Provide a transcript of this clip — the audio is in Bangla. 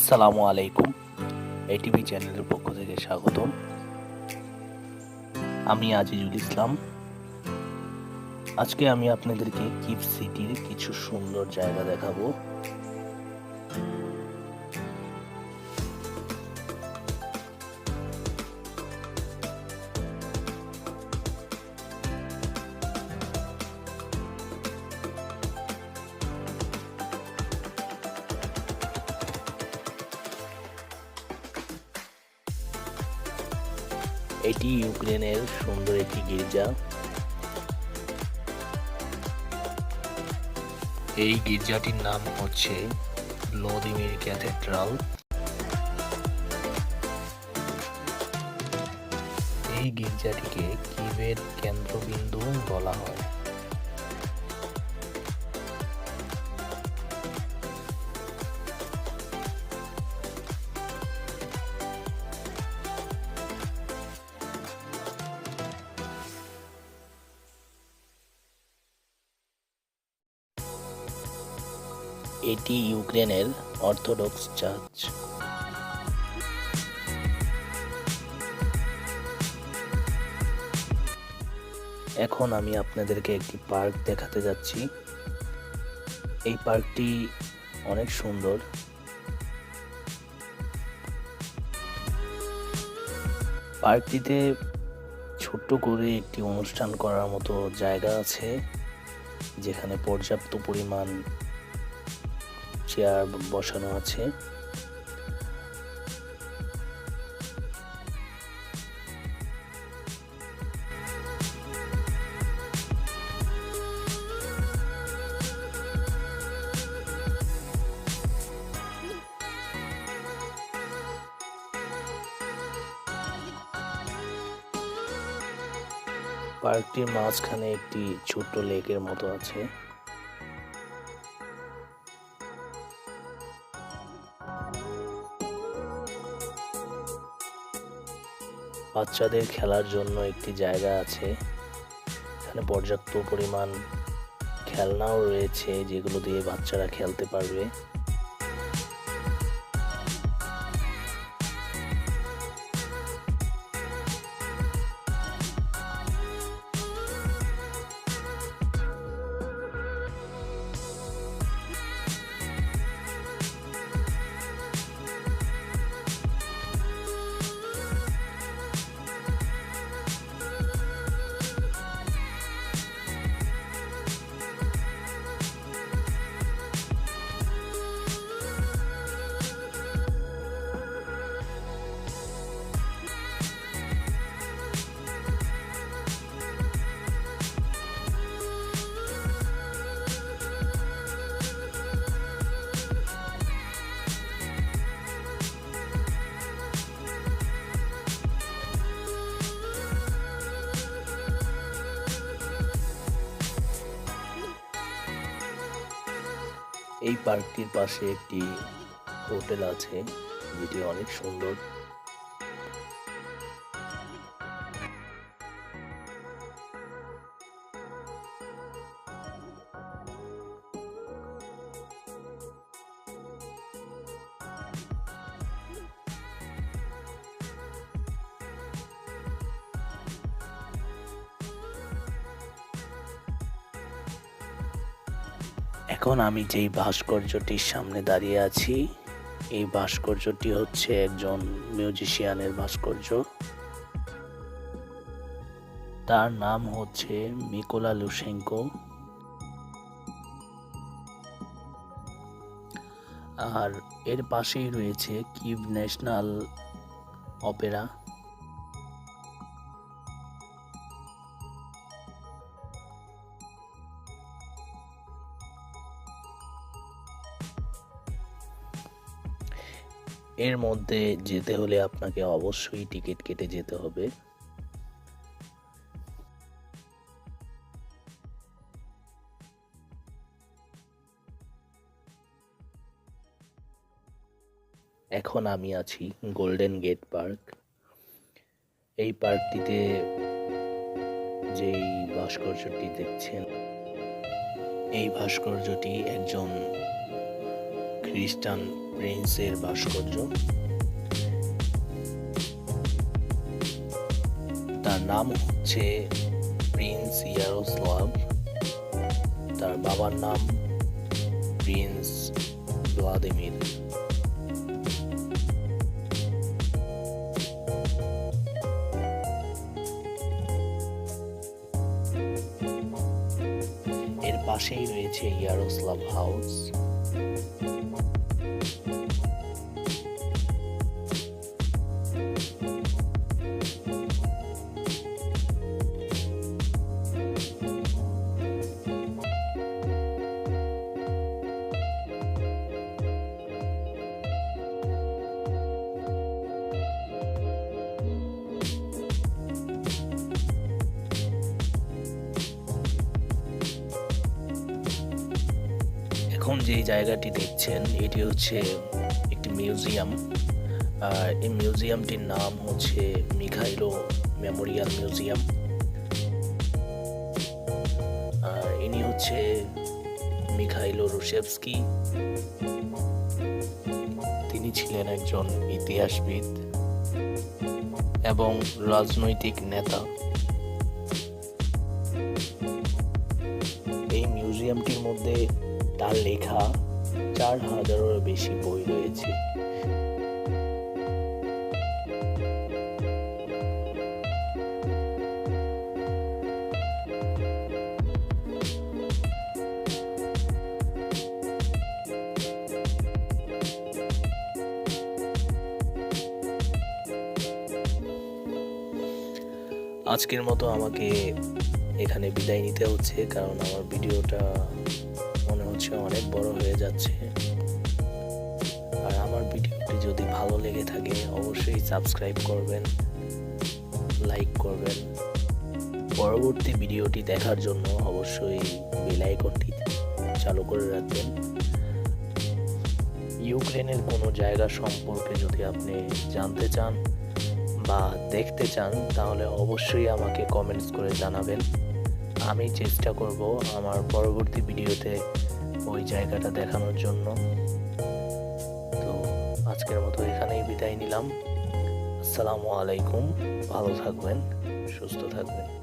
আসসালামু আলাইকুম। এটিভি চ্যানেলের পক্ষ থেকে স্বাগত আমি আজিজুল ইসলাম। আজকে আমি আপনাদেরকে কিপ সিটির কিছু সুন্দর জায়গা দেখাবো। এটি ইউক্রেনের সুন্দর একটি গির্জা। এই গির্জাটির নাম হচ্ছে ভ্লোদিমির ক্যাথেড্রাল। এই গির্জাটিকে কিবের কেন্দ্রবিন্দু বলা হয়। এটি ইউক্রেনের অর্থোডক্স চার্চ এখন আমি আপনাদেরকে একটি পার্ক দেখাতে যাচ্ছি। এই পার্কটি অনেক সুন্দর। পার্কটিতে ছোট্ট করে একটি অনুষ্ঠান করার মতো জায়গা আছে, যেখানে পর্যাপ্ত পরিমাণ চেয়ার বসানো আছে। পার্কটির মাঝখানে একটি ছোট্ট লেকের মতো আছে। বাচ্চাদের খেলার জন্য একটি জায়গা আছে। এখানে পর্যাপ্ত পরিমাণ খেলনাও রয়েছে যেগুলো দিয়ে বাচ্চারা খেলতে পারবে। এই পার্কটির পাশে একটি হোটেল আছে যেটি অনেক সুন্দর। এখন আমি যেই ভাস্কর্যটির সামনে দাঁড়িয়ে আছি, এই ভাস্কর্যটি হচ্ছে একজন মিউজিশিয়ানের ভাস্কর্য। তার নাম হচ্ছে মিকোলা লুসেঙ্কো আর এর পাশেই রয়েছে কিভ ন্যাশনাল অপেরা। এর মধ্যে যেতে হলে আপনাকে অবশ্যই টিকিট কেটে যেতে হবে। এখন আমি আছি গোল্ডেন গেট পার্ক এই পার্কটিতে যেই ভাস্কর্যটি দেখছেন, এই ভাস্কর্যটি একজন খ্রিস্টান প্রিন্সের ভাস্কর্য। তার নাম হচ্ছে প্রিন্স ইয়ারোস্লাভ। তার বাবার নাম প্রিন্স ভ্লাদিমির। এর পাশেই রয়েছে ইয়ারোস্লাভ হাউস। এখন যে জায়গাটি দেখছেন, এটি হচ্ছে একটি মিউজিয়াম। এই মিউজিয়ামটির নাম হচ্ছে মিখাইলো মেমোরিয়াল মিউজিয়াম। ইনি হচ্ছে মিখাইলো রুশেভস্কি তিনি ছিলেন একজন ইতিহাসবিদ এবং রাজনৈতিক নেতা। এই মিউজিয়ামটির মধ্যে তার লেখা চার হাজারেরও বেশি বই রয়েছে। আজকের মতো আমাকে এখানে বিদায় নিতে হচ্ছে, কারণ আমার ভিডিওটা মনে অনেক বড় হয়ে যাচ্ছে। আর আমার ভিডিওটি যদি ভালো লেগে থাকে, অবশ্যই সাবস্ক্রাইব করবেন লাইক করবেন। পরবর্তী ভিডিওটি দেখার জন্য অবশ্যই বেল আইকনটি চালু করে রাখবেন। ইউক্রেনের কোনো জায়গা সম্পর্কে যদি আপনি জানতে চান বা দেখতে চান, তাহলে অবশ্যই আমাকে কমেন্টস করে জানাবেন। আমি চেষ্টা করব আমার পরবর্তী ভিডিওতে ওই জায়গাটা দেখানোর জন্য। তো আজকের মতো এখানেই বিদায় নিলাম। আসসালামু আলাইকুম। ভালো থাকবেন, সুস্থ থাকবেন।